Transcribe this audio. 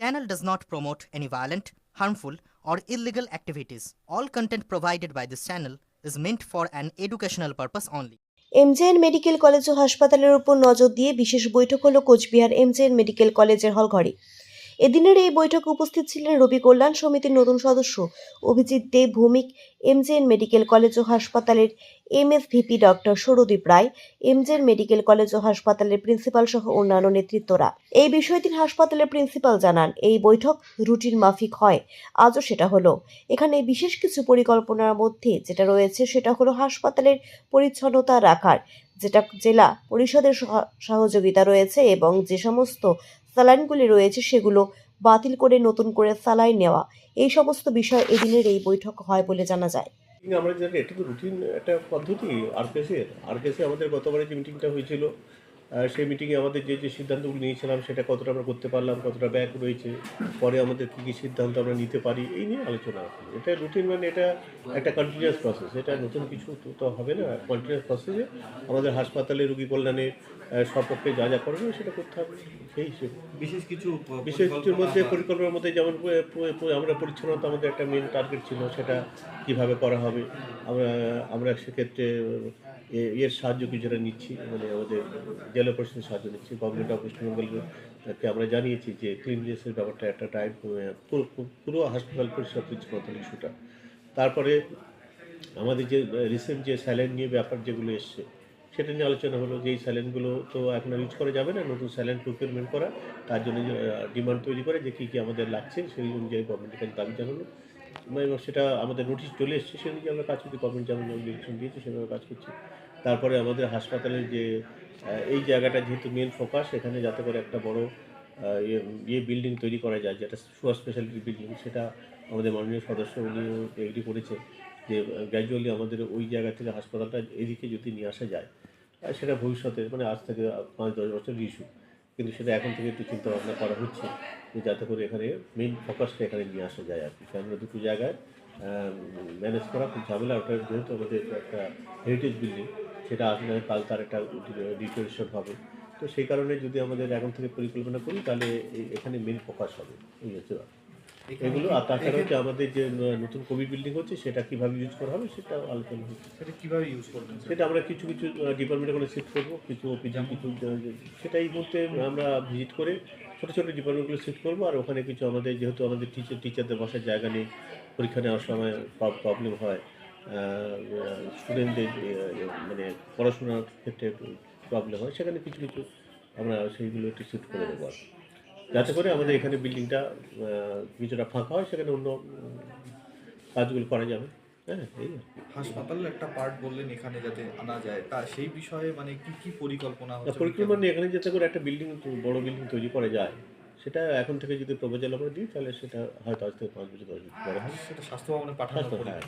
channel does not promote any violent, harmful, or illegal activities. All content provided by this channel is meant for an educational purpose only. MJN medical college ও হাসপাতালের উপর নজর দিয়ে বিশেষ বৈঠক হলো Cooch Behar MJN medical কলেজের হলঘরে এদিনের এই বৈঠকে উপস্থিত ছিলেন রবি কল্যাণ সমিতির নতুন সদস্য Abhijit De, Bhowmik, MJN medical college ও হাসপাতালের MSVP doctor Sourodip Roy, MJN medical college ও হাসপাতালের প্রিন্সিপাল সহ অন্যান্য নেতৃত্বরা। এই বিষয়ে তিনি হাসপাতালের প্রিন্সিপাল জানান, এই বৈঠক রুটিন মাফিক হয়। আজও সেটা হলো। এখানে বিশেষ কিছু পরিকল্পনার মধ্যে যেটা রয়েছে সেটা হলো হাসপাতালের পরিচ্ছন্নতা রাখার, যেটা জেলা পরিষদের সহ- সহযোগিতা রয়েছে এবং যে সমস্ত স্যালাইনগুলি রয়েছে, সেগুলো বাতিল করে নতুন করে স্যালাইন নেওয়া। এই সমস্ত বিষয় এদিনের এই বৈঠক হয় বলে জানা যায়। আমরা জানি এটা তো রুটিন একটা পদ্ধতি আরকেসের আরকেসে আমাদের গতবারে যে মিটিংটা হয়েছিল সেই মিটিংয়ে আমাদের যে যে সিদ্ধান্তগুলো নিয়েছিলাম, সেটা কতটা আমরা করতে পারলাম, কতটা ব্যাক রয়েছে, পরে আমাদের কী কী সিদ্ধান্ত আমরা নিতে পারি, এই নিয়ে আলোচনা আছে এটা রুটিন মানে এটা একটা কন্টিনিউয়াস প্রসেস এটা নতুন কিছু তো- হবে না। কন্টিনিউয়াস প্রসেসে আমাদের হাসপাতালে রোগী কল্যাণে সপক্ষে যা যা করবে সেটা করতে হবে সেই হিসেবে। বিশেষ কিছু বিশেষ কিছুর মধ্যে পরিকল্পনার মধ্যে যেমন আমরা পরিচ্ছন্নতা আমাদের একটা মেন টার্গেট ছিল সেটা কীভাবে করা হবে আমরা আমরা সেক্ষেত্রে এর সাহায্য কিছুটা নিচ্ছি মানে আমাদের জেলা পরিষদের সাহায্য নিচ্ছি গভর্নমেন্ট অফ ওয়েস্ট বেঙ্গলকে আমরা জানিয়েছি যে ক্লিননেসের ব্যাপারটা একটা ডাইভ পুরো পুরো হাসপাতাল পরিষ্কার পরিচ্ছন্নতার ইস্যুটা তারপরে আমাদের যে রিসেন্ট যে স্যালাইন নিয়ে ব্যাপার যেগুলো এসছে সেটা নিয়ে আলোচনা হলো যে এই স্যালাইনগুলো তো এখন ইউজ করা যাবে না, নতুন স্যালাইন প্রকিউরমেন্ট করা, তার জন্য ডিমান্ড তৈরি করে যে কী কী আমাদের লাগছে সেই অনুযায়ী গভর্নমেন্টের কাছে দাবি জানানো এবং সেটা আমাদের নোটিশ চলে এসছে সেই অনুযায়ী আমরা কাজ করছি গভর্নমেন্ট যেমন ডিরেকশন দিয়েছে সেভাবে কাজ করছি। তারপরে আমাদের হাসপাতালের যে এই জায়গাটা যেহেতু মেন ফোকাস এখানে যাতে করে একটা বড় ইয়ে ইয়ে বিল্ডিং তৈরি করা যায়, যেটা সুপার স্পেশালিটি বিল্ডিং সেটা আমাদের মাননীয় সদস্য উনি এগ্রি করেছে যে গ্র্যাজুয়ালি আমাদের ওই জায়গা থেকে হাসপাতালটা এদিকে যদি নিয়ে আসা যায় সেটা ভবিষ্যতে মানে আজ থেকে পাঁচ, দশ বছর ইস্যু কিন্তু সেটা এখন থেকে একটু চিন্তা ভাবনা করা হচ্ছে যে যাতে করে এখানে মেন ফোকাসটা এখানে নিয়ে আসা যায় আর কি। কেননা দুটো জায়গায় ম্যানেজ করা খুব ঝামেলা। ওটা যেহেতু আমাদের একটা হেরিটেজ বিল্ডিং সেটা আসলে কাল তার একটা ডিটোরেশন হবে। তো সেই কারণে যদি আমাদের এখন থেকে পরিকল্পনা করি, তাহলে এখানে মেন ফোকাস হবে। এই হচ্ছে এগুলো আর তাছাড়া হচ্ছে আমাদের যে নতুন কোভিড বিল্ডিং হচ্ছে সেটা কীভাবে ইউজ করা হবে সেটা আলোচনা হচ্ছে। সেটা কীভাবে ইউজ করবেন সেটা আমরা কিছু কিছু ডিপার্টমেন্টে করে শিফট করব কিছু অফিসে কিছু সেটা এই মুহূর্তে আমরা ভিজিট করে ছোটো ছোটো ডিপার্টমেন্টগুলো শিফট করব আর ওখানে কিছু আমাদের যেহেতু আমাদের টিচার টিচারদের বসার জায়গা নেই পরীক্ষা নেওয়ার সময় প্রবলেম হয় স্টুডেন্টদের মানে পড়াশোনার ক্ষেত্রে প্রবলেম হয় সেখানে কিছু কিছু আমরা সেইগুলো একটু শিফট করে দেবো আর। যাতে করে আমাদের এখানে বিল্ডিংটা কিছুটা ফাঁকা হয় সেখানে অন্য কাজগুলো করা যাবে। হ্যাঁ এই হাসপাতালের একটা পার্ট বললেন এখানে যাতে আনা যায়। তা সেই বিষয়ে মানে কি কি পরিকল্পনা হচ্ছে? পরিকল্পনা এখানে যাতে করে একটা বিল্ডিং বড় বিল্ডিং তৈরি করা যায় সেটা এখন থেকে যদি প্রপোজাল আমরা দিই তাহলে সেটা হয়তো আজ থেকে পাঁচ বছর দশ বছর পরে। হবে সেটা স্বাস্থ্য ভবনে হ্যাঁ,